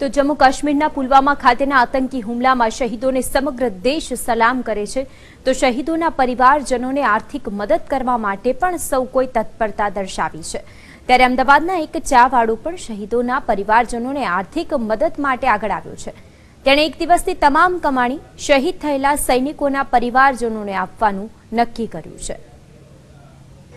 તો જમ્મુ કાશ્મીરના પુલવામા ખાતેના આતંકી હુમલામાં શહીદોને સમગ્ર દેશ સલામ કરે છે. તો શહીદોના પરિવારજનોને આર્થિક મદદ કરવા માટે પણ સૌ કોઈ તત્પરતા દર્શાવી છે. ત્યારે અમદાવાદના એક ચાવાળું પણ શહીદોના પરિવારજનોને આર્થિક મદદ માટે આગળ આવ્યો છે. તેણે એક દિવસની તમામ કમાણી શહીદ થયેલા સૈનિકોના પરિવારજનોને આપવાનું નક્કી કર્યું છે.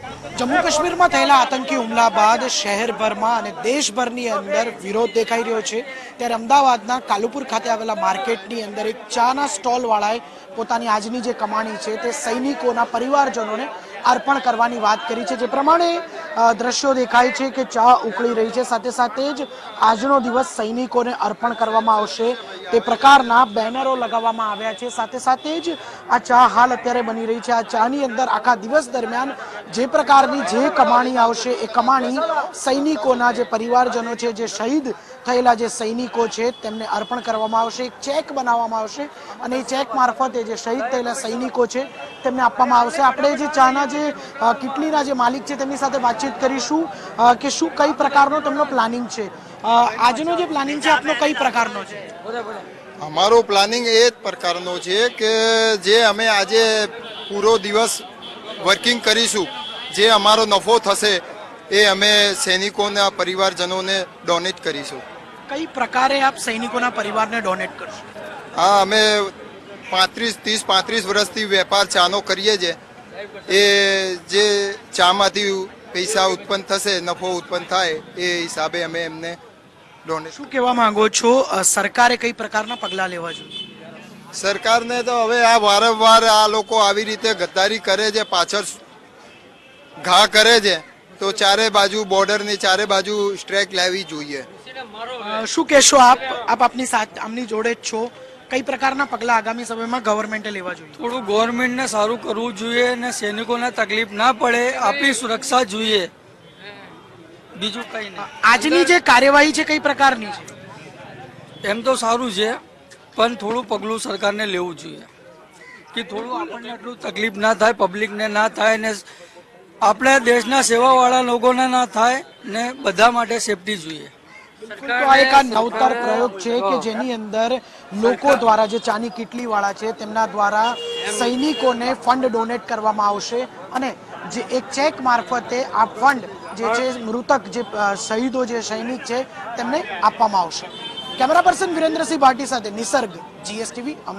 જમ્મુ કાશ્મીરમાં થયેલા આતંકી હુમલા બાદ શહેરભરમાં અને દેશભરની અંદર વિરોધ દેખાઈ રહ્યો છે. ત્યારે અમદાવાદના કાલુપુર ખાતે આવેલા માર્કેટની અંદર એક ચાના સ્ટોલવાળાએ પોતાની આજની જે કમાણી છે તે સૈનિકોના પરિવારજનોને અર્પણ કરવાની વાત કરી છે. જે પ્રમાણે દ્રશ્યો દેખાય છે કે ચા ઉકળી રહી છે. સાથે સાથે જ આજનો દિવસ સૈનિકોને અર્પણ કરવામાં આવશે. તે પ્રકારના બેનરો લગાવવામાં આવ્યા છે. સાથે સાથે જ આ ચા હાલ અત્યારે બની રહી છે. આ ચાની અંદર આખા દિવસ દરમિયાન જે પ્રકારની જે કમાણી આવશે એ કમાણી સૈનિકોના જે પરિવારજનો છે, જે શહીદ થયેલા જે સૈનિકો છે, તેમને અર્પણ કરવામાં આવશે, એક ચેક બનાવવામાં આવશે અને એ ચેક મારફતે જે શહીદ થયેલા સૈનિકો છે, તેમને આપવામાં આવશે. આપણે જે ચાના જે કિટલીના જે માલિક છે, તેમની સાથે વાતચીત કરીશું કે શું કઈ પ્રકારનો તેમનો પ્લાનિંગ છે. આજનો જે પ્લાનિંગ છે, આપનો કઈ પ્રકારનો છે? અમારો પ્લાનિંગ એ જ પ્રકારનો છે કે જે અમે આજે પૂરો દિવસ વર્કિંગ કરીશું. જે અમારો નફો થશે એ અમે સૈનિકોના પરિવારજનોને ડોનેટ કરીશું. કઈ પ્રકારે આપ સૈનિકોના પરિવારને ડોનેટ કરશો? હા અમે પાંત્રીસ ત્રીસ પાંત્રીસ વર્ષથી વેપાર ચાનો કરીએ છીએ. એ જે ચામાંથી પૈસા ઉત્પન્ન થશે નફો ઉત્પન્ન થાય એ હિસાબે અમે એમને ડોનેટ શું કહેવા માંગો છો? સરકારે કઈ પ્રકારના પગલાં લેવા જોઈએ? સરકારને તો હવે આ વારંવાર આ લોકો આવી રીતે ગદ્દારી કરે છે પાછળ ઘા કરે છે તો ચારે બાજુ બોર્ડરની ચારે બાજુ સ્ટ્રેક લેવી જોઈએ. શું કહેશો આપ? આપ આપની સાથ આમની જોડે જ છો. કઈ પ્રકારના પગલાં આગામી સમયમાં ગવર્મેન્ટે લેવા જોઈએ? થોડું ગવર્મેન્ટને સારું કરવું જોઈએ અને સૈનિકોને તકલીફ ના પડે આપણી સુરક્ષા જોઈએ. બીજું કંઈ નહીં. આજની જે કાર્યવાહી છે કઈ પ્રકારની છે? એમ તો સારું છે પણ થોડું પગલું સરકારને લેવું જોઈએ. કે થોડું આપણને એટલું તકલીફ ના થાય પબ્લિકને ના થાય ને આપણે દેશના સેવાવાળા લોકોને ના થાય ને બધા માટે સેફટી જોઈએ. આ એક આ નવતર પ્રયોગ છે કે જેની અંદર લોકો દ્વારા જે ચાની કિટલી વાળા છે તેમના દ્વારા સૈનિકોને ફંડ ડોનેટ કરવામાં આવશે અને જે એક ચેક મારફતે આ ફંડ જે છે મૃતક જે શહીદો જે સૈનિક છે તેમને આપવામાં આવશે. કેમેરા પર્સન વિરેન્દ્રસિંહ ભાટી સાથે નિસર્ગ જીએસટીવી